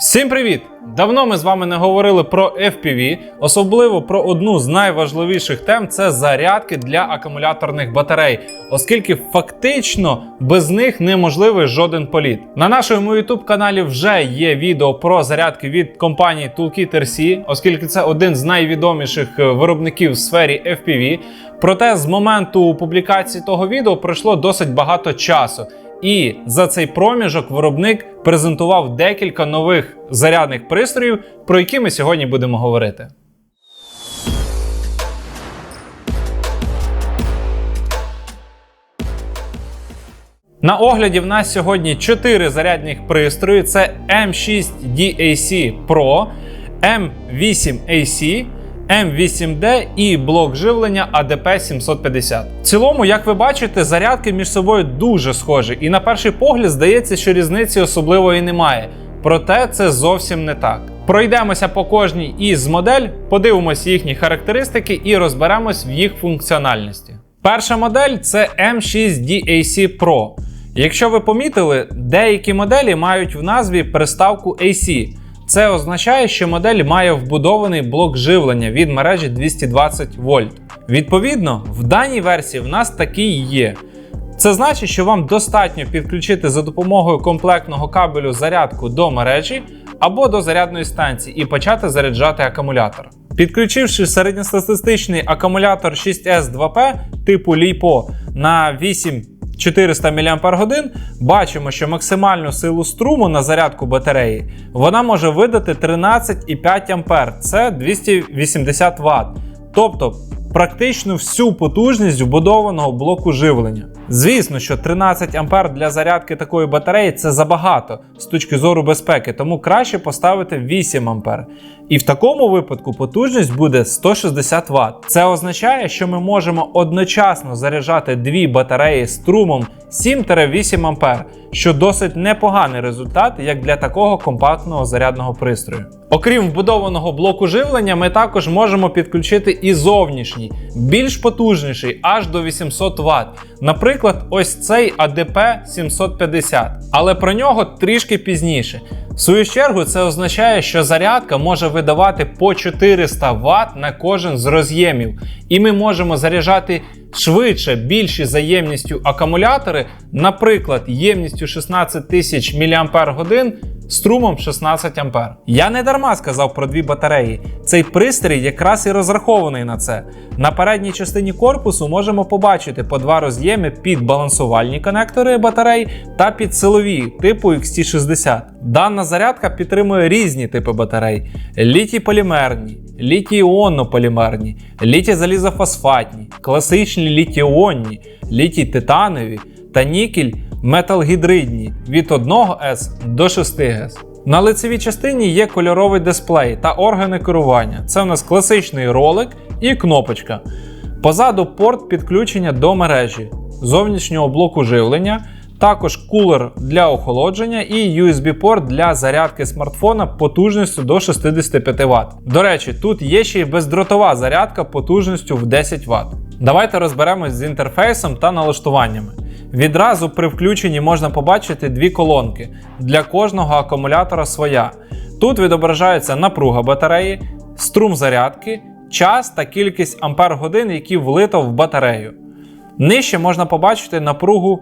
Всім привіт! Давно ми з вами не говорили про FPV, особливо про одну з найважливіших тем це зарядки для акумуляторних батарей, оскільки фактично без них неможливий жоден політ. На нашому YouTube каналі вже є відео про зарядки від компанії Toolkit RC, оскільки це один з найвідоміших е, виробників в сфері FPV. Проте з моменту публікації того відео пройшло досить багато часу. І за цей проміжок виробник презентував декілька нових зарядних пристроїв, про які ми сьогодні будемо говорити. На огляді в нас сьогодні 4 зарядних пристрої: це M6DAC Pro, M8AC. М8Д і блок живлення ADP 750. В цілому, як ви бачите, зарядки між собою дуже схожі, і на перший погляд здається, що різниці особливої немає. Проте це зовсім не так. Пройдемося по кожній із модель, подивимося їхні характеристики і розберемось в їх функціональності. Перша модель це M6DAC Pro. Якщо ви помітили, деякі моделі мають в назві приставку AC. Це означає, що модель має вбудований блок живлення від мережі 220 вольт. Відповідно, в даній версії в нас такий є. Це значить, що вам достатньо підключити за допомогою комплектного кабелю зарядку до мережі або до зарядної станції і почати заряджати акумулятор. Підключивши середньостатистичний акумулятор 6S2P типу LiPo на 8 400 мАч, бачимо, що максимальну силу струму на зарядку батареї вона може видати 13,5 А, це 280 Вт. Тобто практично всю потужність вбудованого блоку живлення. Звісно, що 13 А для зарядки такої батареї це забагато з точки зору безпеки, тому краще поставити 8 А. І в такому випадку потужність буде 160 Вт. Це означає, що ми можемо одночасно заряджати дві батареї струмом 7-8 А, що досить непоганий результат як для такого компактного зарядного пристрою. Окрім вбудованого блоку живлення, ми також можемо підключити і зовнішній, більш потужніший, аж до 800 Вт. Наприклад, ось цей ADP 750, але про нього трішки пізніше. В свою чергу, це означає, що зарядка може видавати по 400 Вт на кожен з роз'ємів, і ми можемо заряджати швидше, більші за ємністю акумулятори, наприклад, ємністю 16 тисяч мАч струмом 16 А. Я не дарма сказав про дві батареї. Цей пристрій якраз і розрахований на це. На передній частині корпусу можемо побачити по два роз'єми під балансувальні конектори батарей та під силові типу XT60. Дана зарядка підтримує різні типи батарей: літій полімерні, літій полімерні літій залізофосфатні, класичні літій-іонні, літій титанові та нікель металгідридні від 1С до 6С. На лицевій частині є кольоровий дисплей та органи керування. Це у нас класичний ролик і кнопочка. Позаду порт підключення до мережі, зовнішнього блоку живлення, також кулер для охолодження і USB-порт для зарядки смартфона потужністю до 65 Вт. До речі, тут є ще й бездротова зарядка потужністю в 10 Вт. Давайте розберемось з інтерфейсом та налаштуваннями. Відразу при включенні можна побачити дві колонки. Для кожного акумулятора своя. Тут відображається напруга батареї, струм зарядки, час та кількість ампер-годин, які влито в батарею. Нижче можна побачити напругу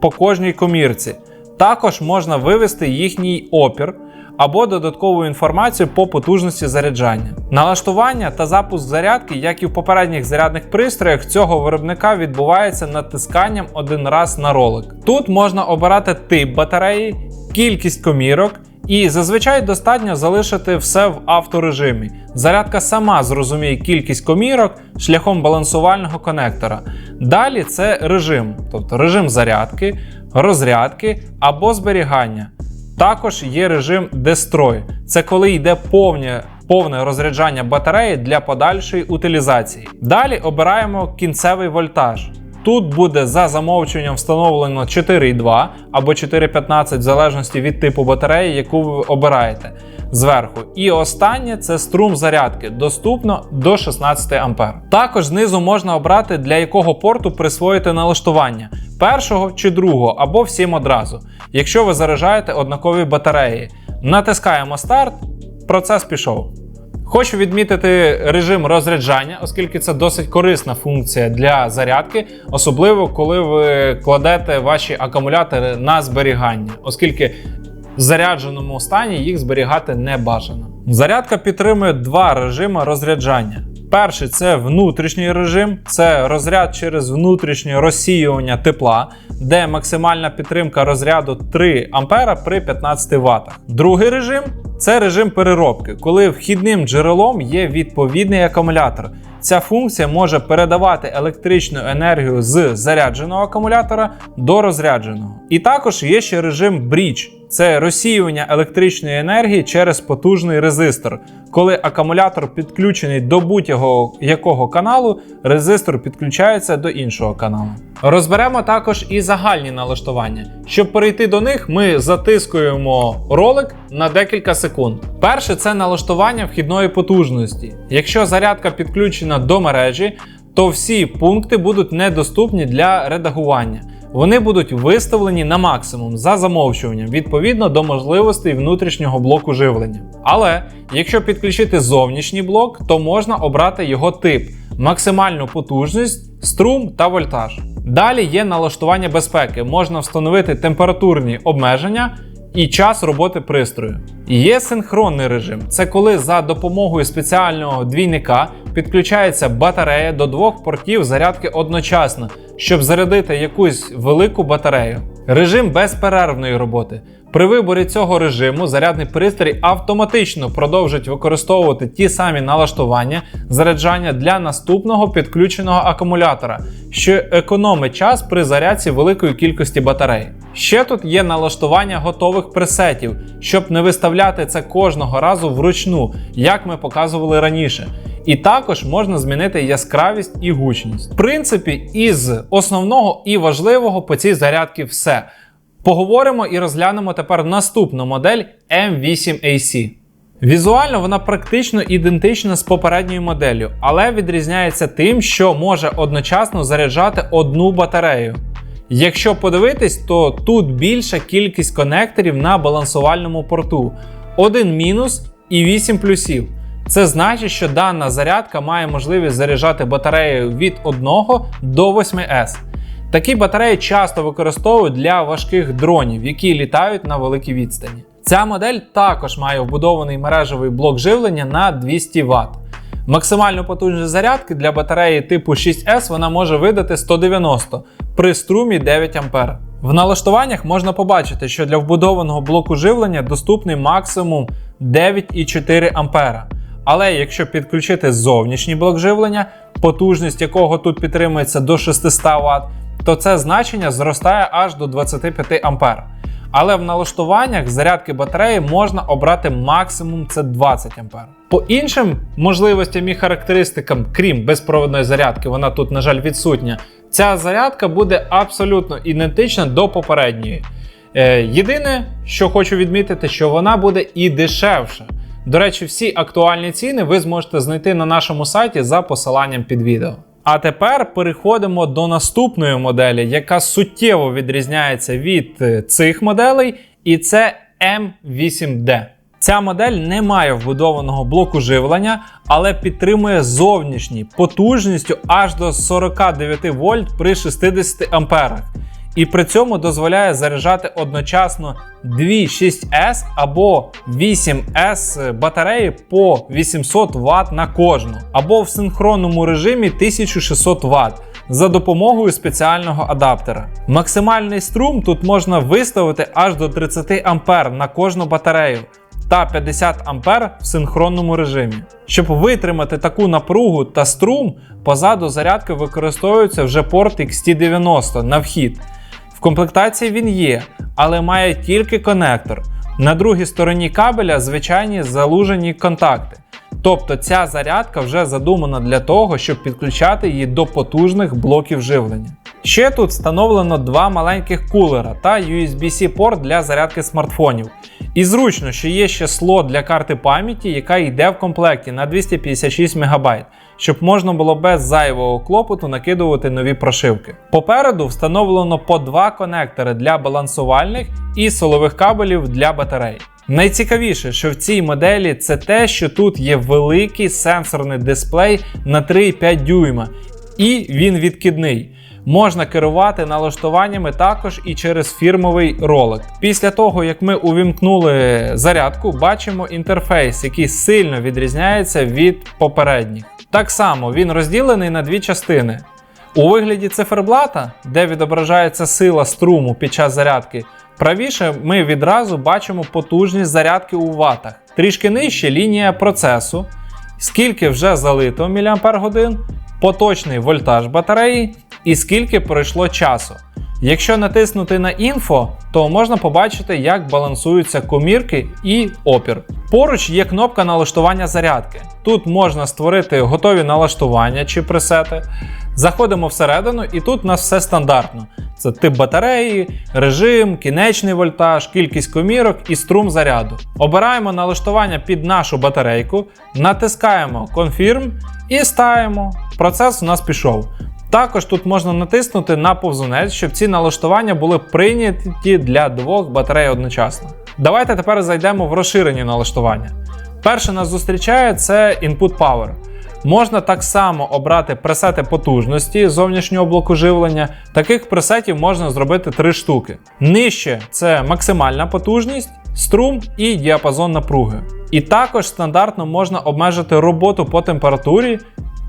по кожній комірці. Також можна вивести їхній опір або додаткову інформацію по потужності заряджання. Налаштування та запуск зарядки, як і в попередніх зарядних пристроях, цього виробника відбувається натисканням один раз на ролик. Тут можна обирати тип батареї, кількість комірок. І зазвичай достатньо залишити все в авторежимі. Зарядка сама зрозуміє кількість комірок шляхом балансувального конектора. Далі це режим, тобто режим зарядки, розрядки або зберігання. Також є режим Destroy. Це коли йде повне, повне розряджання батареї для подальшої утилізації. Далі обираємо кінцевий вольтаж. Тут буде за замовчуванням встановлено 4,2 або 4,15 в залежності від типу батареї, яку ви обираєте зверху. І останнє це струм зарядки, доступно до 16 А. Також знизу можна обрати, для якого порту присвоїти налаштування першого чи другого, або всім одразу, якщо ви заряджаєте однакові батареї. Натискаємо старт, процес пішов. Хочу відмітити режим розряджання, оскільки це досить корисна функція для зарядки, особливо коли ви кладете ваші акумулятори на зберігання, оскільки в зарядженому стані їх зберігати не бажано. Зарядка підтримує два режими розряджання. Перший це внутрішній режим, це розряд через внутрішнє розсіювання тепла, де максимальна підтримка розряду 3 А при 15 Вт. Другий режим це режим переробки, коли вхідним джерелом є відповідний акумулятор. Ця функція може передавати електричну енергію з зарядженого акумулятора до розрядженого. І також є ще режим Bridge. Це розсіювання електричної енергії через потужний резистор. Коли акумулятор підключений до будь-якого якого каналу, резистор підключається до іншого каналу. Розберемо також і загальні налаштування. Щоб перейти до них, ми затискуємо ролик на декілька секунд. Перше це налаштування вхідної потужності. Якщо зарядка підключена до мережі, то всі пункти будуть недоступні для редагування. Вони будуть виставлені на максимум за замовчуванням відповідно до можливостей внутрішнього блоку живлення. Але якщо підключити зовнішній блок, то можна обрати його тип, максимальну потужність, струм та вольтаж. Далі є налаштування безпеки, можна встановити температурні обмеження і час роботи пристрою. Є синхронний режим це коли за допомогою спеціального двійника підключається батарея до двох портів зарядки одночасно, щоб зарядити якусь велику батарею. Режим безперервної роботи. При виборі цього режиму зарядний пристрій автоматично продовжить використовувати ті самі налаштування заряджання для наступного підключеного акумулятора, що економить час при зарядці великої кількості батарей. Ще тут є налаштування готових пресетів, щоб не виставляти це кожного разу вручну, як ми показували раніше. І також можна змінити яскравість і гучність. В принципі, із основного і важливого по цій зарядці все. Поговоримо і розглянемо тепер наступну модель M8AC. Візуально вона практично ідентична з попередньою моделлю, але відрізняється тим, що може одночасно заряджати одну батарею. Якщо подивитись, то тут більша кількість конекторів на балансувальному порту. Один мінус і 8 плюсів. Це значить, що дана зарядка має можливість заряджати батарею від 1 до 8С. Такі батареї часто використовують для важких дронів, які літають на великій відстані. Ця модель також має вбудований мережевий блок живлення на 200 Вт. Максимальну потужність зарядки для батареї типу 6S вона може видати 190 при струмі 9 А. В налаштуваннях можна побачити, що для вбудованого блоку живлення доступний максимум 9,4 А. Але якщо підключити зовнішній блок живлення, потужність якого тут підтримується до 600 Вт, то це значення зростає аж до 25 А. Але в налаштуваннях зарядки батареї можна обрати максимум це 20 А. По іншим можливостям і характеристикам, крім безпроводної зарядки, вона тут, на жаль, відсутня. Ця зарядка буде абсолютно ідентична до попередньої. Е, єдине, що хочу відмітити, що вона буде і дешевша. До речі, всі актуальні ціни ви зможете знайти на нашому сайті за посиланням під відео. А тепер переходимо до наступної моделі, яка суттєво відрізняється від е, цих моделей, і це M8D. Ця модель не має вбудованого блоку живлення, але підтримує зовнішній потужністю аж до 49 вольт при 60 амперах і при цьому дозволяє заряджати одночасно 2 6S або 8S батареї по 800 Вт на кожну, або в синхронному режимі 1600 Вт. За допомогою спеціального адаптера. Максимальний струм тут можна виставити аж до 30 А на кожну батарею та 50 А в синхронному режимі. Щоб витримати таку напругу та струм, позаду зарядки використовується вже порт XT90 на вхід. В комплектації він є, але має тільки конектор. На другій стороні кабеля звичайні залужені контакти. Тобто ця зарядка вже задумана для того, щоб підключати її до потужних блоків живлення. Ще тут встановлено два маленьких кулера та USB-C порт для зарядки смартфонів. І зручно, що є ще слот для карти пам'яті, яка йде в комплекті на 256 МБ, щоб можна було без зайвого клопоту накидувати нові прошивки. Попереду встановлено по два конектори для балансувальних і силових кабелів для батарей. Найцікавіше, що в цій моделі це те, що тут є великий сенсорний дисплей на 3,5 дюйма, і він відкидний. Можна керувати налаштуваннями також і через фірмовий ролик. Після того, як ми увімкнули зарядку, бачимо інтерфейс, який сильно відрізняється від попередніх. Так само він розділений на дві частини. У вигляді циферблата, де відображається сила струму під час зарядки, правіше ми відразу бачимо потужність зарядки у ватах. Трішки нижче лінія процесу, скільки вже залито мАч, поточний вольтаж батареї і скільки пройшло часу. Якщо натиснути на інфо, то можна побачити, як балансуються комірки і опір. Поруч є кнопка налаштування зарядки. Тут можна створити готові налаштування чи пресети. Заходимо всередину, і тут у нас все стандартно: це тип батареї, режим, кінечний вольтаж, кількість комірок і струм заряду. Обираємо налаштування під нашу батарейку, натискаємо Confirm і ставимо. Процес у нас пішов. Також тут можна натиснути на повзунець, щоб ці налаштування були прийняті для двох батарей одночасно. Давайте тепер зайдемо в розширені налаштування. Перше нас зустрічає це Input Power. Можна так само обрати пресети потужності зовнішнього блоку живлення. Таких пресетів можна зробити три штуки. Нижче це максимальна потужність, струм і діапазон напруги. І також стандартно можна обмежити роботу по температурі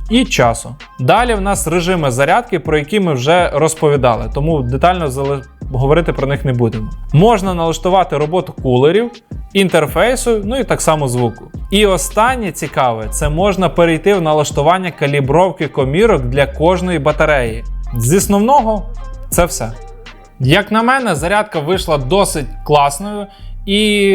і часу. Далі в нас режими зарядки, про які ми вже розповідали, тому детально говорити про них не будемо. Можна налаштувати роботу кулерів, інтерфейсу, ну і так само звуку. І останнє цікаве, це можна перейти в налаштування калібровки комірок для кожної батареї. З основного це все. Як на мене, зарядка вийшла досить класною і,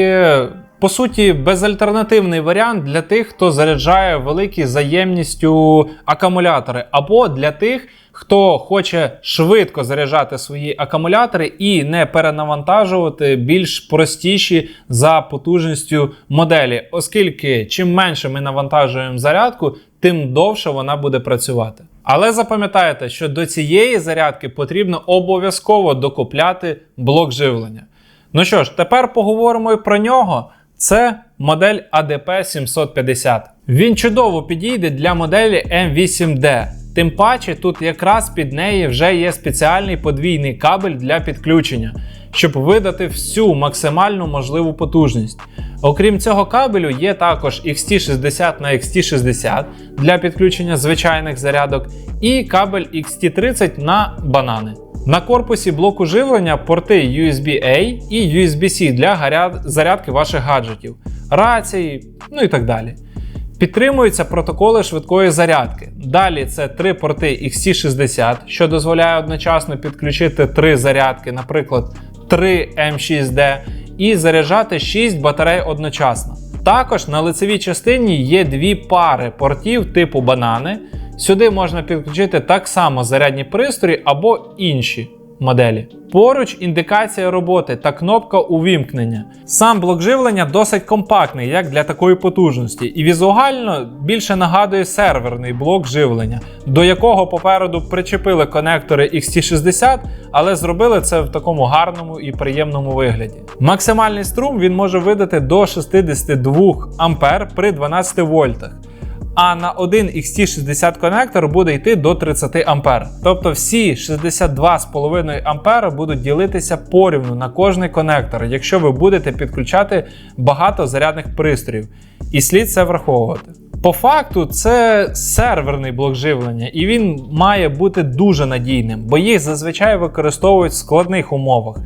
по суті, безальтернативний варіант для тих, хто заряджає великі заємністю акумулятори, або для тих, хто хоче швидко заряджати свої акумулятори і не перенавантажувати більш простіші за потужністю моделі, оскільки чим менше ми навантажуємо зарядку, тим довше вона буде працювати. Але запам'ятайте, що до цієї зарядки потрібно обов'язково докупляти блок живлення. Ну що ж, тепер поговоримо і про нього. Це модель ADP 750. Він чудово підійде для моделі M8D. Тим паче, тут якраз під неї вже є спеціальний подвійний кабель для підключення, щоб видати всю максимальну можливу потужність. Окрім цього кабелю, є також XT60 на XT60 для підключення звичайних зарядок, і кабель XT30 на банани. На корпусі блоку живлення порти USB-A і USB-C для зарядки ваших гаджетів, рації, ну і так далі. Підтримуються протоколи швидкої зарядки. Далі це три порти XT60, що дозволяє одночасно підключити три зарядки, наприклад, 3 M6D, і заряджати 6 батарей одночасно. Також на лицевій частині є дві пари портів типу банани. Сюди можна підключити так само зарядні пристрої або інші моделі. Поруч індикація роботи та кнопка увімкнення. Сам блок живлення досить компактний, як для такої потужності, і візуально більше нагадує серверний блок живлення, до якого попереду причепили конектори XT60, але зробили це в такому гарному і приємному вигляді. Максимальний струм він може видати до 62 А при 12 вольтах а на один XT60 конектор буде йти до 30 А. Тобто всі 62,5 А будуть ділитися порівну на кожний конектор, якщо ви будете підключати багато зарядних пристроїв. І слід це враховувати. По факту, це серверний блок живлення, і він має бути дуже надійним, бо їх зазвичай використовують в складних умовах.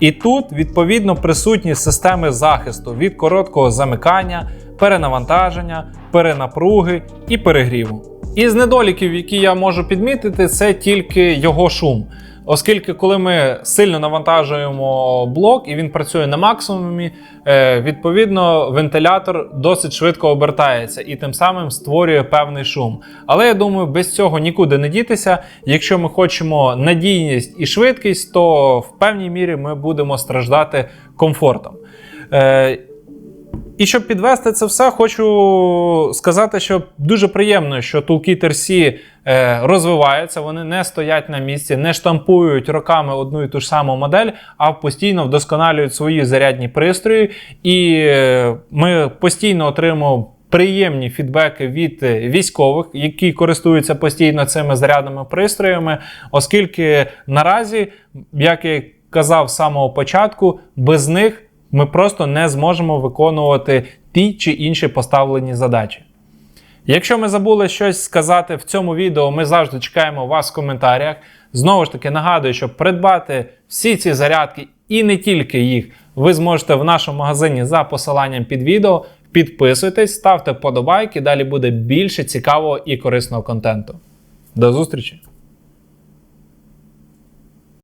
І тут, відповідно, присутні системи захисту від короткого замикання, перенавантаження, перенапруги і перегріву. Із недоліків, які я можу підмітити, це тільки його шум. Оскільки, коли ми сильно навантажуємо блок і він працює на максимумі, е, відповідно вентилятор досить швидко обертається і тим самим створює певний шум. Але я думаю, без цього нікуди не дітися. Якщо ми хочемо надійність і швидкість, то в певній мірі ми будемо страждати комфортом. І щоб підвести це все, хочу сказати, що дуже приємно, що Toolkit RC е, розвивається, вони не стоять на місці, не штампують роками одну і ту ж саму модель, а постійно вдосконалюють свої зарядні пристрої. І е, ми постійно отримуємо приємні фідбеки від е, військових, які користуються постійно цими зарядними пристроями, оскільки наразі, як я казав з самого початку, без них ми просто не зможемо виконувати ті чи інші поставлені задачі. Якщо ми забули щось сказати в цьому відео, ми завжди чекаємо вас в коментарях. Знову ж таки, нагадую, що придбати всі ці зарядки і не тільки їх, ви зможете в нашому магазині за посиланням під відео. Підписуйтесь, ставте вподобайки, далі буде більше цікавого і корисного контенту. До зустрічі!